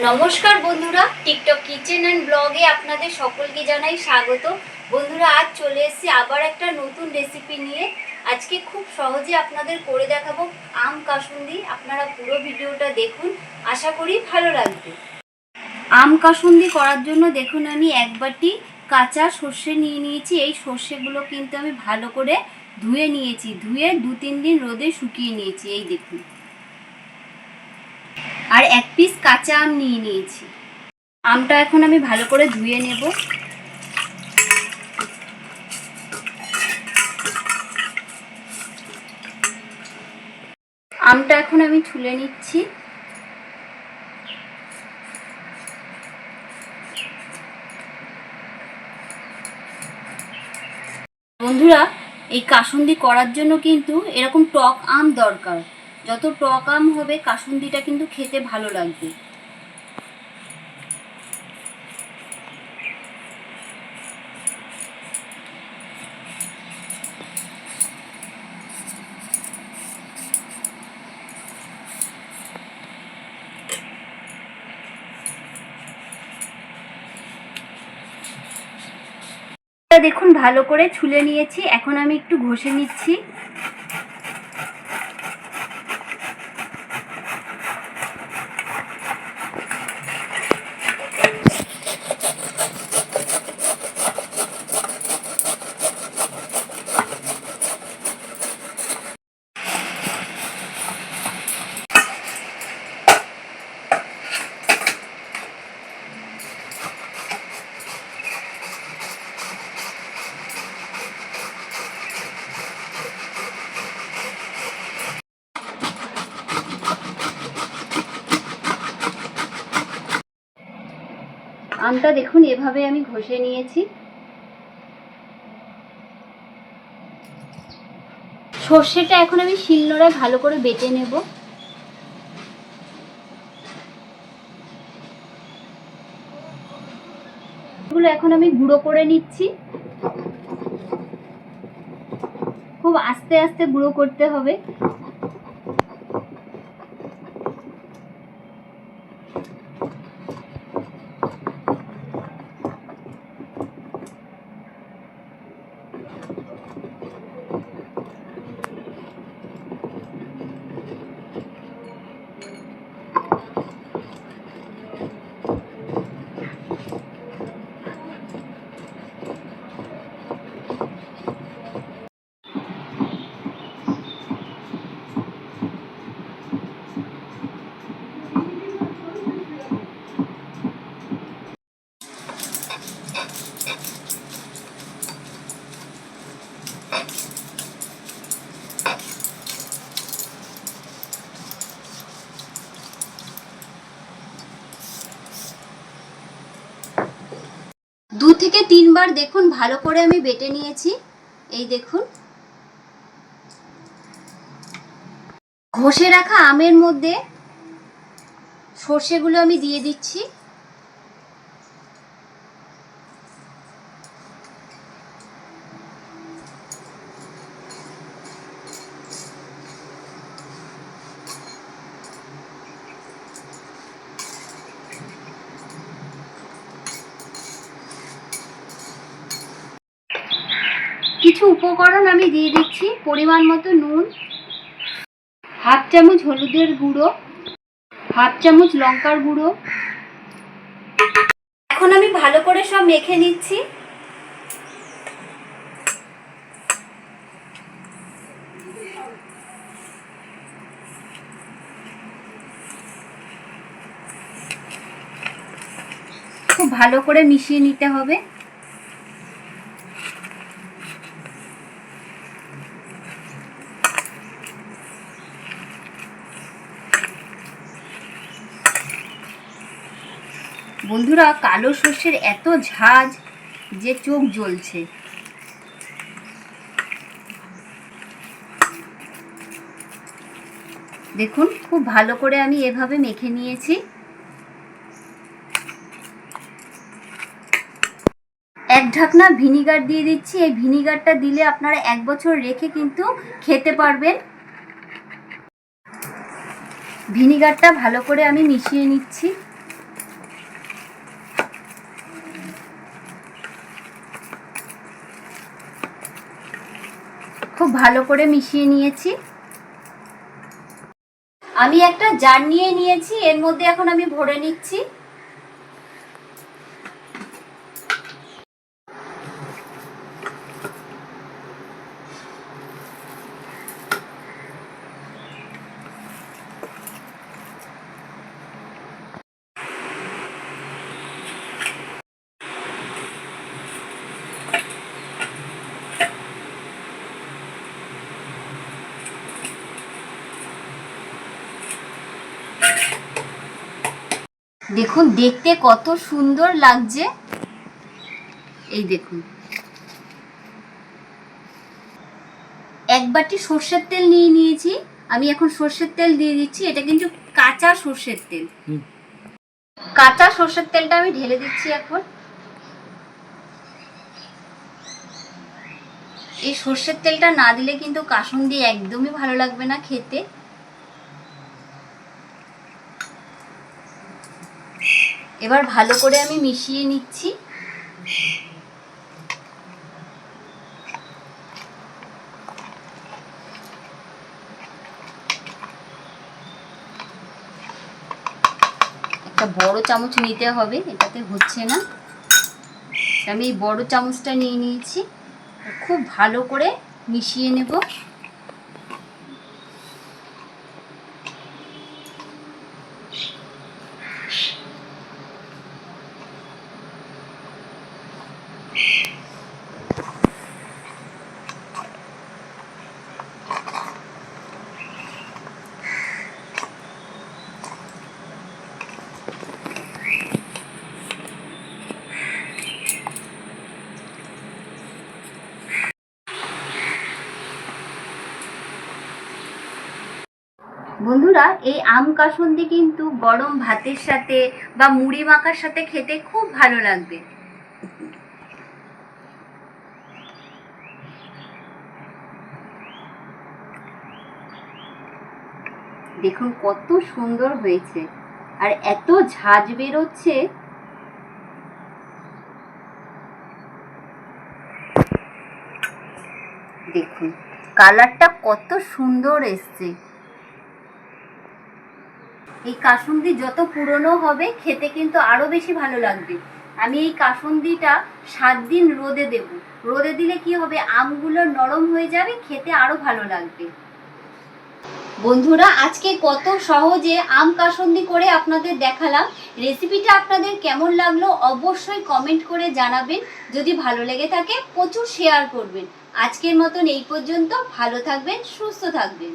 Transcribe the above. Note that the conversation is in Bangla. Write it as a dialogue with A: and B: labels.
A: নমস্কার বন্ধুরা, টিকটক কিচেন অ্যান্ড ব্লগে আপনাদের সকলকে জানাই স্বাগত। বন্ধুরা, আজ চলে এসেছি আবার একটা নতুন রেসিপি নিয়ে। আজকে খুব সহজে আপনাদের করে দেখাবো আম কাসুন্দি। আপনারা পুরো ভিডিওটা দেখুন, আশা করি ভালো লাগবে। আম কাসুন্দি করার জন্য দেখুন আমি এক বাটি কাঁচা সর্ষে নিয়ে নিয়েছি। এই সর্ষেগুলো কিন্তু আমি ভালো করে ধুয়ে নিয়েছি। ধুয়ে দু তিন দিন রোদে শুকিয়ে নিয়েছি, এই দেখুন। আর এক পিস কাঁচা আম নিয়ে নিয়েছি। আমটা এখন আমি ভালো করে ধুয়ে নেব। আমটা এখন আমি ছুলে নিচ্ছি। বন্ধুরা, এই কাসুন্দি করার জন্য কিন্তু এরকম টক আম দরকার। যত টক আম হবে, কাসুন্দিটা কিন্তু খেতে ভালো লাগবে। দেখুন, ভালো করে ছুলে নিয়েছি। এখন আমি একটু ঘষে নিচ্ছি। আমটা দেখুন, এভাবে আমি ঘষে নিয়েছি। সর্ষেটা এখন আমি শিলনোড়ায় ভালো করে বেটে নেব। এগুলো এখন আমি গুঁড়ো করে নিচ্ছি। খুব আস্তে আস্তে গুঁড়ো করতে হবে। দু থেকে তিনবার দেখুন, ভালো করে আমি বেটে নিয়েছি। এই দেখুন। ঘষে রাখা আমের মধ্যে সর্ষেগুলো আমি দিয়ে দিচ্ছি। কিছু উপকরণ আমি দিয়ে দিচ্ছি, পরিমাণ মতো নুন, হাফ চামচ হলুদের গুঁড়ো, হাফ চামচ লঙ্কার গুঁড়ো। এখন আমি ভালো করে সব মেখে নিচ্ছি। খুব ভালো করে মিশিয়ে নিতে হবে। বন্ধুরা, কালো সর্ষের এত ঝাঁজ যে চোখ জ্বলছে। দেখুন, খুব ভালো করে আমি এভাবে মেখে নিয়েছি। এক ঢাকনা ভিনিগার দিয়ে দিচ্ছি। এই ভিনিগারটা দিলে আপনারা এক বছর রেখে কিন্তু খেতে পারবেন। ভিনিগারটা ভালো করে আমি মিশিয়ে নিচ্ছি। খুব ভালো করে মিশিয়ে নিয়েছি। আমি একটা জার নিয়ে নিয়েছি, এর মধ্যে এখন আমি ভরে নিচ্ছি। দেখুন দেখতে কত সুন্দর লাগছে। এই দেখুন। এক বাটি সর্ষের তেল নিয়ে নিয়েছি। আমি এখন সর্ষের তেল দিয়ে দিচ্ছি। এটা কিন্তু কাঁচা সর্ষের তেল। কাঁচা সর্ষের তেলটা আমি ঢেলে দিচ্ছি এখন। এই সর্ষের তেলটা না দিলে কিন্তু কাসুন দিয়ে একদমই ভালো লাগবে না খেতে। এবার ভালো করে আমি মিশিয়ে নিচ্ছি। একটা বড় চামচ নিতে হবে, এটাতে হচ্ছে না। আমি এই বড় চামচটা নিয়ে নিয়েছি, খুব ভালো করে মিশিয়ে নেব। বন্ধুরা, এই আম কাসুন্দি কিন্তু গরম ভাতের সাথে বা মুড়ি মাখার সাথে খেতে খুব ভালো লাগবে। দেখুন কত সুন্দর হয়েছে, আর এত ঝাঁজ বেরোচ্ছে। দেখুন, কালারটা কত সুন্দর এসছে। এই কাসুন্দি যত পুরনো হবে, খেতে কিন্তু আরও বেশি ভালো লাগবে। আমি এই কাসুন্দিটা সাত দিন রোদে দেব। রোদে দিলে কি হবে? আমগুলো নরম হয়ে যাবে, খেতে আরও ভালো লাগবে। বন্ধুরা, আজকে কত সহজে আম কাসুন্দি করে আপনাদের দেখালাম। রেসিপিটা আপনাদের কেমন লাগল অবশ্যই কমেন্ট করে জানাবেন। যদি ভালো লেগে থাকে, প্রচুর শেয়ার করবেন। আজকের মতন এই পর্যন্ত। ভালো থাকবেন, সুস্থ থাকবেন।